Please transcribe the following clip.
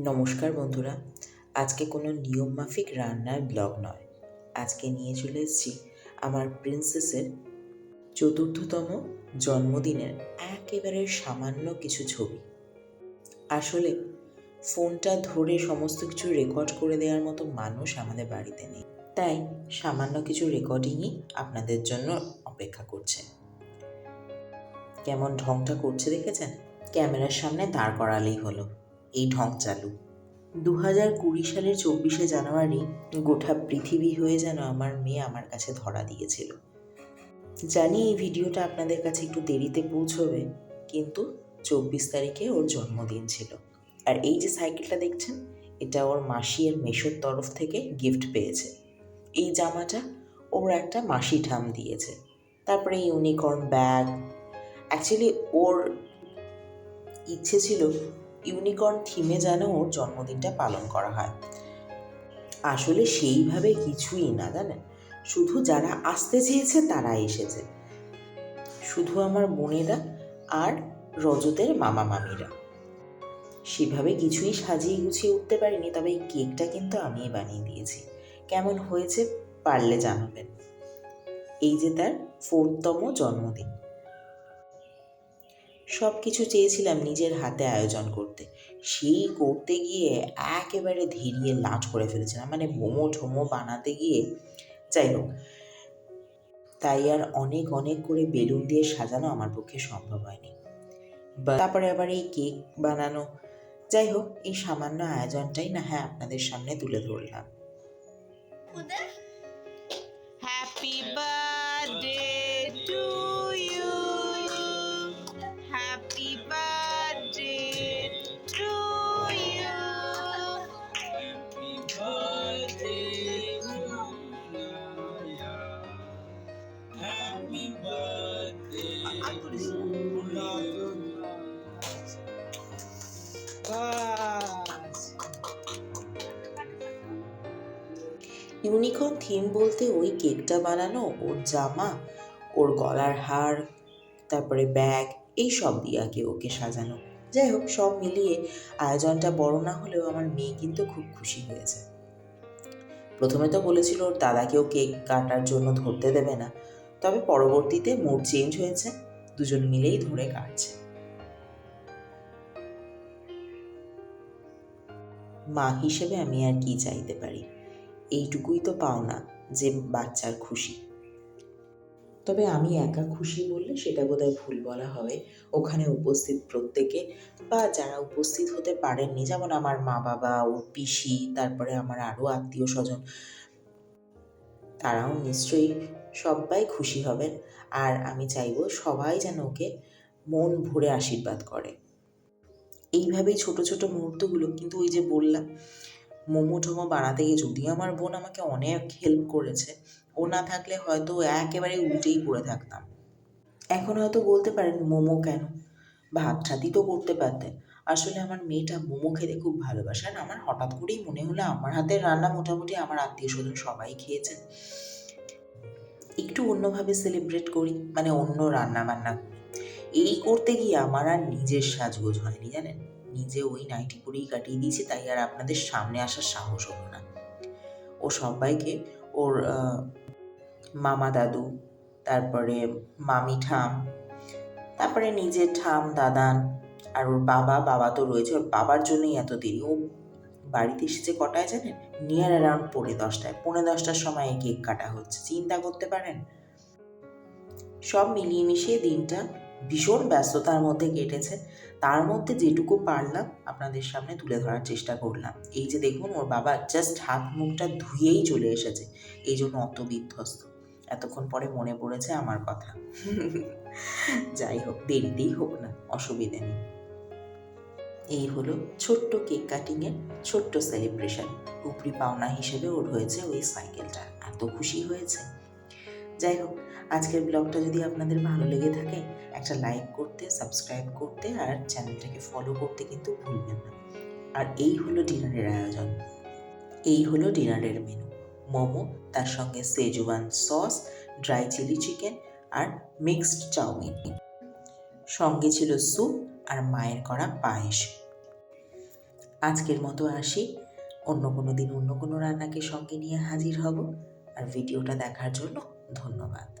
নমস্কার বন্ধুরা। আজকে কোনো নিয়মমাফিক রান্নার ব্লগ নয়। আজকে নিয়ে চলে এসেছি আমার প্রিন্সেসের চতুর্থতম জন্মদিনের একেবারে সামান্য কিছু ছবি। আসলে ফোনটা ধরে সমস্ত কিছু রেকর্ড করে দেওয়ার মতো মানুষ আমাদের বাড়িতে নেই। তাই সামান্য কিছু রেকর্ডিংই আপনাদের জন্য অপেক্ষা করছে। কেমন ঢংটা করছে দেখেছেন? ক্যামেরার সামনে দাঁড় করালেই হলো। এই ঢং চালু। দু হাজার কুড়ি সালের চব্বিশে জানুয়ারি গোটা পৃথিবী হয়ে যেন আমার মেয়ে আমার কাছে ধরা দিয়েছিল। জানি এই ভিডিওটা আপনাদের কাছে একটু দেরিতে পৌঁছবে, কিন্তু চব্বিশ তারিখে ওর জন্মদিন ছিল। আর এই যে সাইকেলটা দেখছেন, এটা ওর মাসি আর মেশোর তরফ থেকে গিফট পেয়েছে। এই জামাটা ওর একটা মাসি ঠাম দিয়েছে। তারপরে ইউনিকর্ন ব্যাগ অ্যাকচুয়ালি ওর ইচ্ছে ছিল ইউনিকর্ন থিমে যেন ওর জন্মদিনটা পালন করা হয়। আসলে সেইভাবে কিছুই না, জানেন? শুধু যারা আসতে চেয়েছে তারা এসেছে। শুধু আমার বোনেরা আর রজতের মামা মামিরা। সেভাবে কিছুই সাজিয়ে গুছিয়ে উঠতে পারিনি, তবে এই কেকটা কিন্তু আমিই বানিয়ে দিয়েছি। কেমন হয়েছে পারলে জানাবেন। এই যে তার ফোরতম জন্মদিন। সব কিছু চেয়েছিলাম নিজের হাতে আয়োজন করতে। সেই করতে গিয়ে একেবারে ধীরিয়ে লাট করে ফেলেছিলাম। মানে মোমো ঠোমো বানাতে গিয়ে, যাই হোক, তাই আর অনেক অনেক করে বেলুন দিয়ে সাজানো আমার পক্ষে সম্ভব হয়নি। তারপরে আবার এই কেক বানানো। যাই হোক, এই সামান্য আয়োজনটাই না হ্যাঁ আপনাদের সামনে তুলে ধরলাম। Happy birthday! ইউনিকর্ন থিম বলতে ওই কেকটা বানানো, ওর জামা, ওর গলার হার, তারপরে ব্যাগ, এই সব দিয়ে আগে ওকে সাজানো। যাই হোক, সব মিলিয়ে আয়োজনটা বড় না হলেও আমার মেয়ে কিন্তু খুব খুশি হয়েছে। প্রথমে তো বলেছিল, ওর দাদাকেও কেক কাটার জন্য ধরতে দেবে না। তবে পরবর্তীতে মুড চেঞ্জ হয়েছে, দুজন মিলেই ধরে কাটছে। মা হিসেবে আমি আর কি চাইতে পারি? এইটুকুই তো পাও না যে বাচ্চার খুশি। তবে আমি একা খুশি বললে সেটা বোধহয় ভুল বলা হবে। ওখানে উপস্থিত প্রত্যেকে বা যারা উপস্থিত হতে পারেননি, যেমন আমার মা বাবা ওর পিসি, তারপরে আমার আরও আত্মীয় স্বজন তারাও নিশ্চয়ই সবাই খুশি হবেন। আর আমি চাইব সবাই যেন ওকে মন ভরে আশীর্বাদ করে। এইভাবেই ছোট ছোট মুহূর্তগুলো কিন্তু ওই যে বললাম মোমো টোমো বানাতে গিয়ে যদিও আমার বোন আমাকে অনেক হেল্প করেছে, ও না থাকলে হয়তো একেবারে উল্টেই পড়ে থাকতাম। এখন হয়তো বলতে পারেন মোমো কেন? ভাত ঠাতি তো করতে পারতেন। আসলে আমার মেয়েটা মোমো খেতে খুব ভালোবাসে আর আমার হঠাৎ করেই মনে হলো আমার হাতের রান্না মোটামুটি আমার আত্মীয় স্বজন সবাই খেয়েছেন। একটু অন্যভাবে সেলিব্রেট করি মানে অন্য রান্না বান্না এই করতে গিয়ে আমার আর নিজের সাজগোজ হয়নি জানেন? নিজে ওই নাইটি পরেই কাটিয়ে দিয়েছি, তাই আর আপনাদের সামনে আসার সাহস হলো না। ও সবাইকে ওর মামা দাদু, তারপরে মামি ঠাম, তারপরে নিজের ঠাম দাদান আর ওর বাবা বাবা তো রয়েছে, ওর বাবার জন্যই এত দেরি। ও বাড়িতে এসেছে কটায় জানেন? নিয়ার অ্যারাউন্ড পৌনে দশটায়। পৌনে দশটার সময় কেক কাটা হচ্ছে। চিন্তা করতে পারেন? সব মিলিয়ে মিশিয়ে দিনটা ভীষণ ব্যস্ততার মধ্যে কেটেছে। তার মধ্যে যেটুকু পারলাম আপনাদের সামনে তুলে ধরার চেষ্টা করলাম। এই যে দেখুন, ওর বাবা জাস্ট হাত মুখটা ধুয়েই চলে এসেছে। এই জন্য অত বিধ্বস্ত। এতক্ষণ পরে মনে পড়েছে আমার কথা। যাই হোক, দেরিতেই হোক না, অসুবিধে নেই। এই হলো ছোট্ট কেক কাটিংয়ের ছোট্ট সেলিব্রেশন উপরি পাওনা হিসেবে ওর হয়েছে ওই সাইকেলটা এত খুশি হয়েছে। যাই হোক আজকের ব্লগটা যদি আপনাদের ভালো লেগে থাকে, একটা লাইক করতে সাবস্ক্রাইব করতে আর চ্যানেলটাকে ফলো করতে কিন্তু ভুলবেন না। আর এই হলো ডিনারের আয়োজন। এই হলো ডিনারের মেনু মোমো, তার সঙ্গে Szechuan sauce dry chilli chicken আর মিক্সড চাউমিন। সঙ্গে ছিল স্যুপ আর মায়ের করা পায়েস। আজকের মতো আসি। অন্য কোনো দিন অন্য কোনো রান্নাকে সঙ্গে নিয়ে হাজির হব। আর ভিডিওটা দেখার জন্য ধন্যবাদ।